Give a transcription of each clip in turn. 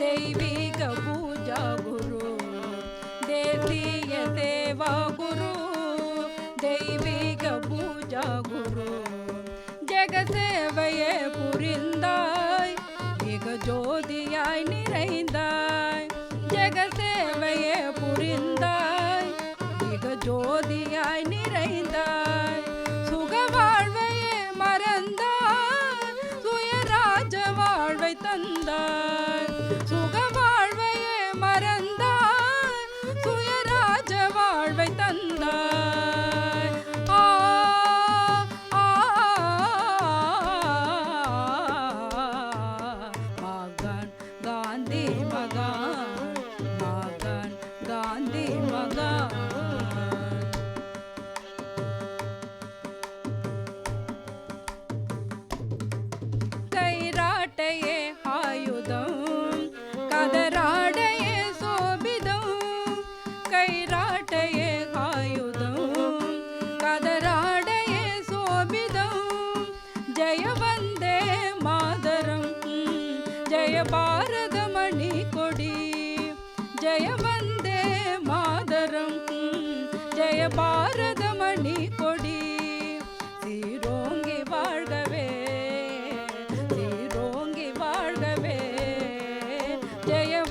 ದೈವಿಕ ಪೂಜಾ ಗುರು ದೇಸೀಯ ಸೇವಾ ಗುರು ದೈವಿಕ ಪೂಜಾ ಗುರು ಜಗ ಸೇವೆಯೇ ಪುರಿಂದಾಯ್ ಈಗ ಜೋದಿಯಾಯ್ ನಿರೈಂದಾಯ್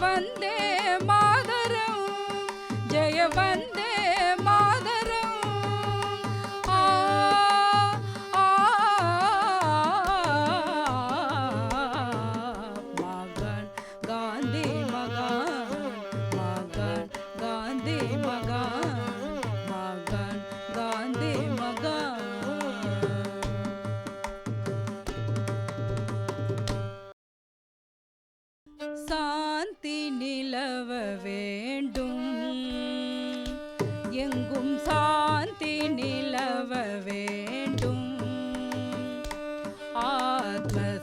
वन्दे मातरं जय वन्दे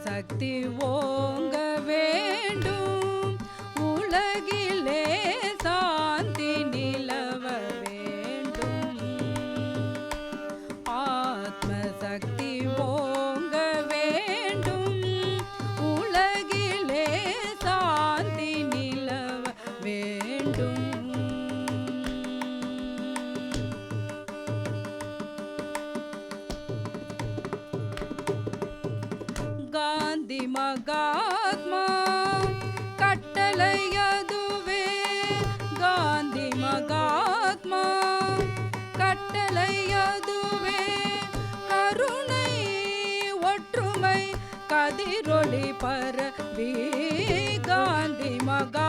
சக்தி ஓங்க ஈரொளி பரவி காந்தி மகா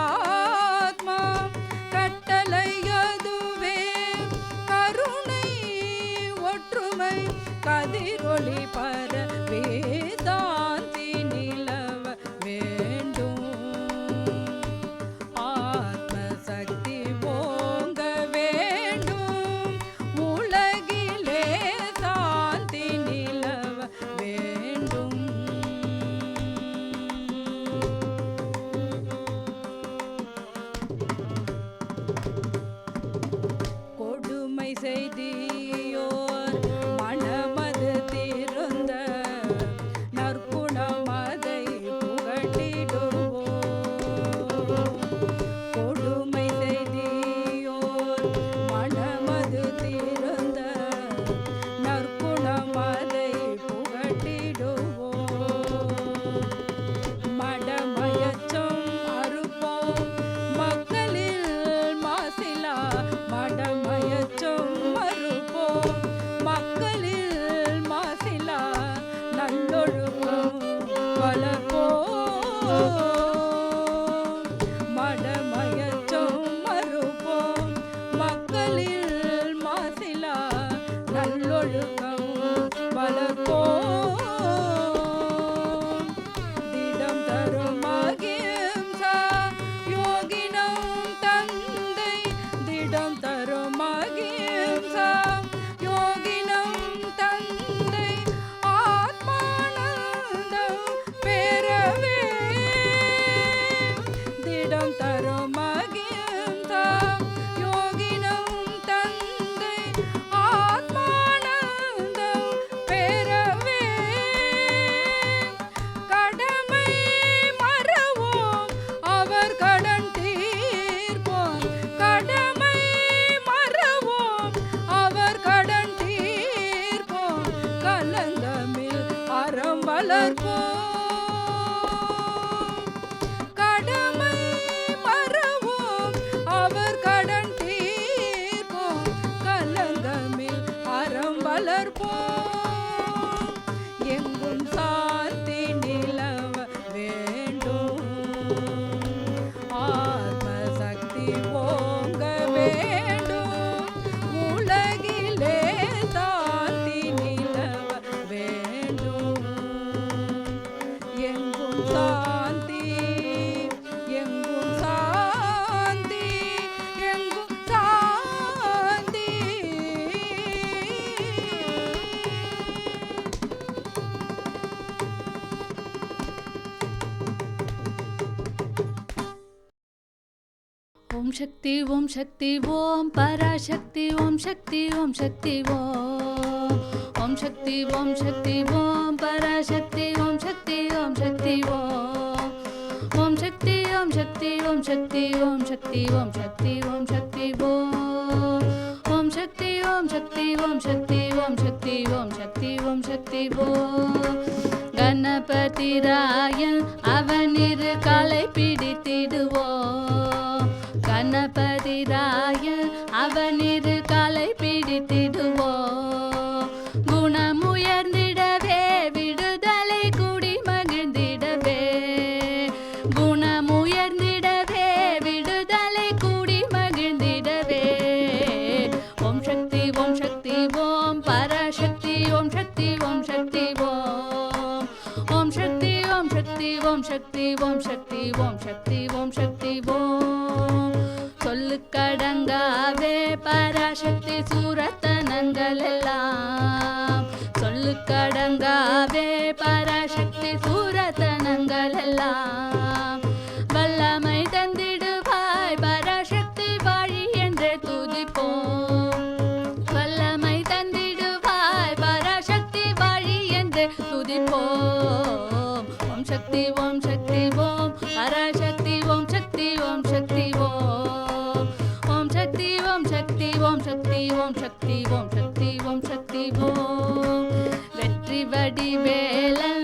நல்லொழுக்கம் பல போ leur peau. ஓம் சக்தி ஓம் சக்தி ஓம் பராசக்தி ஓம் சக்தி ஓம் சக்தி ஓம் ஓம் சக்தி ஓம் சக்தி ஓம் பராசக்தி ஓம் சக்தி ஓம் சக்தி ஓம் ஓம் சக்தி ஓம் சக்தி ஓம் சக்தி ஓம் சக்தி ஓம் சக்தி ஓம் சக்தி ஓம் ஓம் சக்தி ஓம் சக்தி ஓம் சக்தி ஓம் சக்தி ஓம் சக்தி ஓம் சக்தி ஓம் கணபதி ராயன் அவனிரு காலை பிடித்திடுவோம் கணபதிதாய அவனிரு கலை பிடித்திடுவோம். ஓம் சக்தி ஓம் சக்தி ஓம் சக்தி ஓம் வெற்றி வடி Velan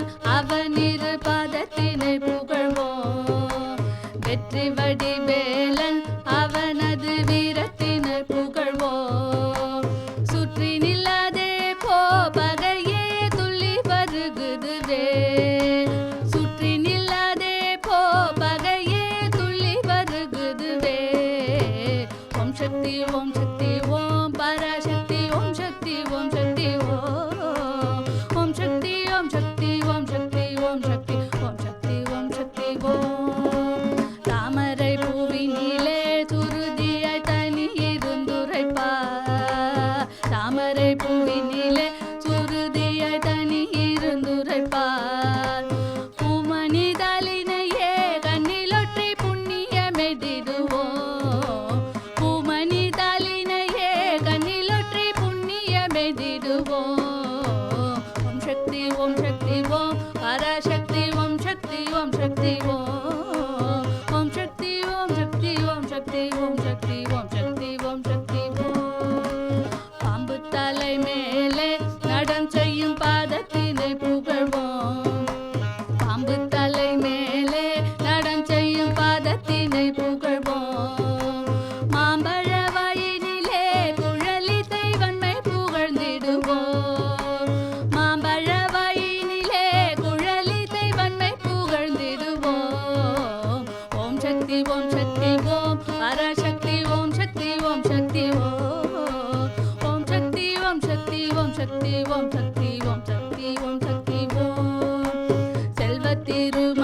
way to my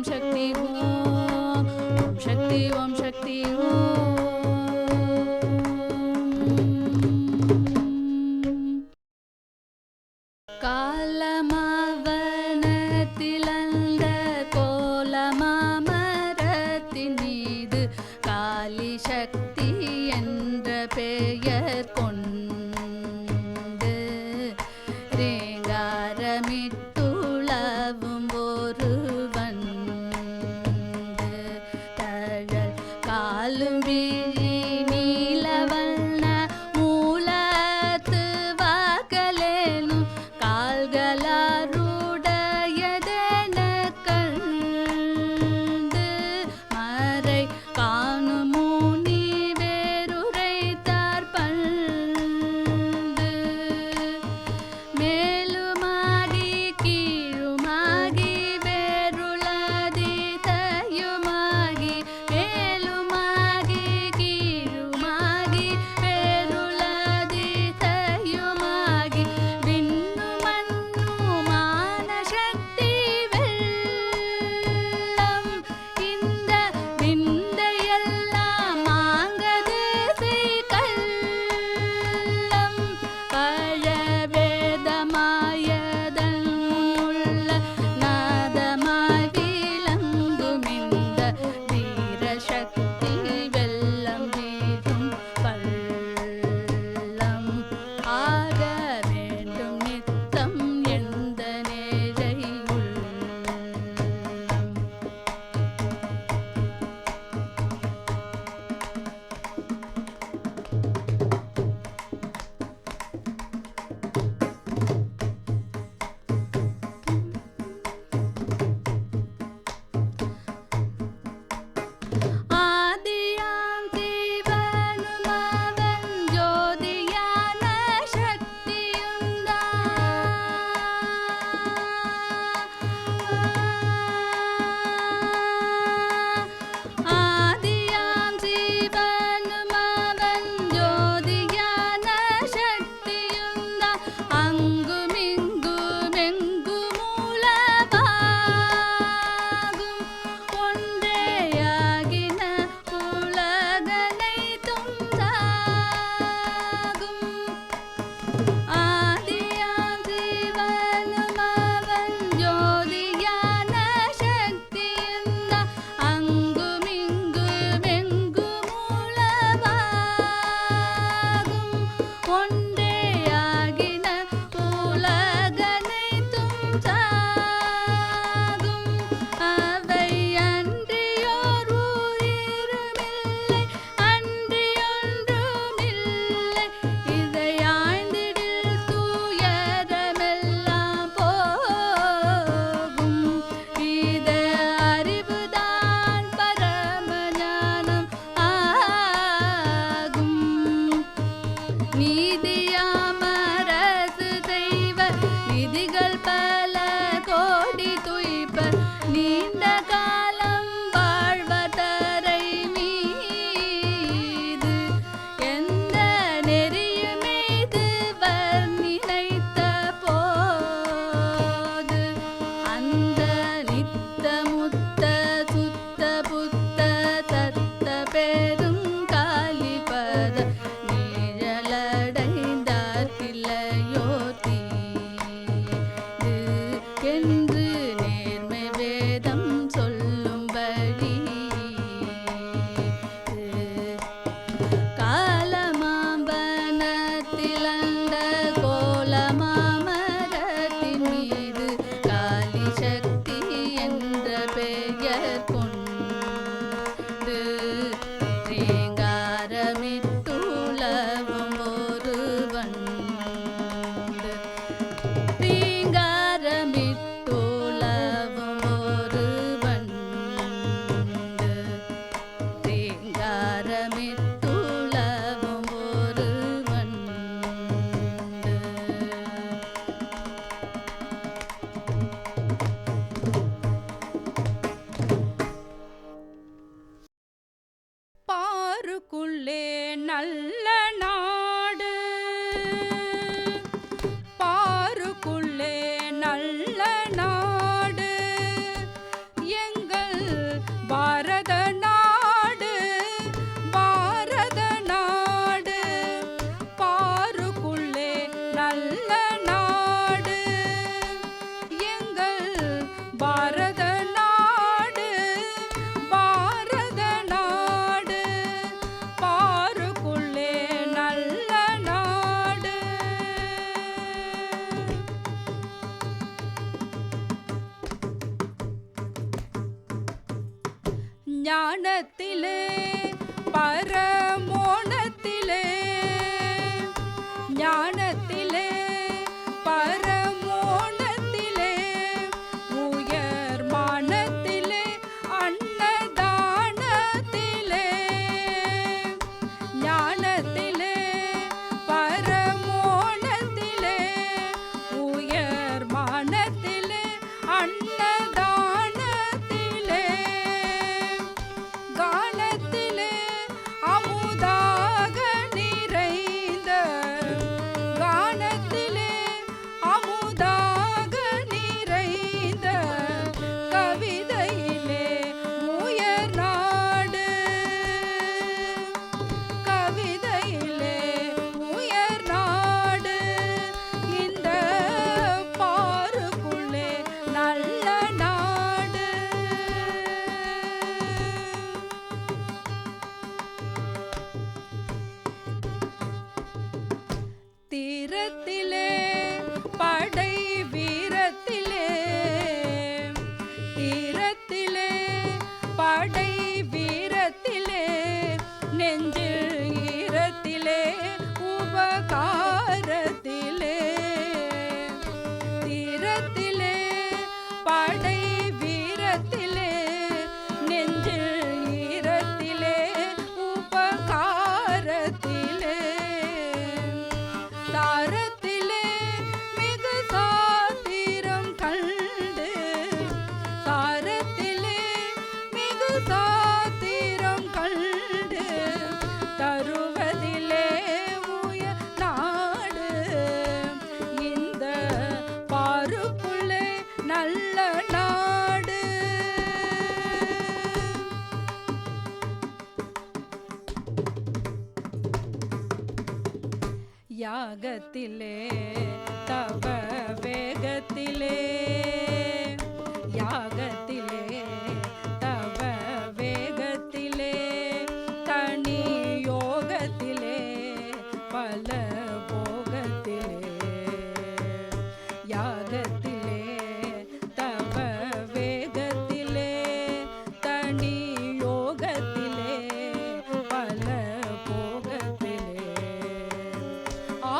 தியாகத்திலே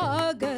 Oh God.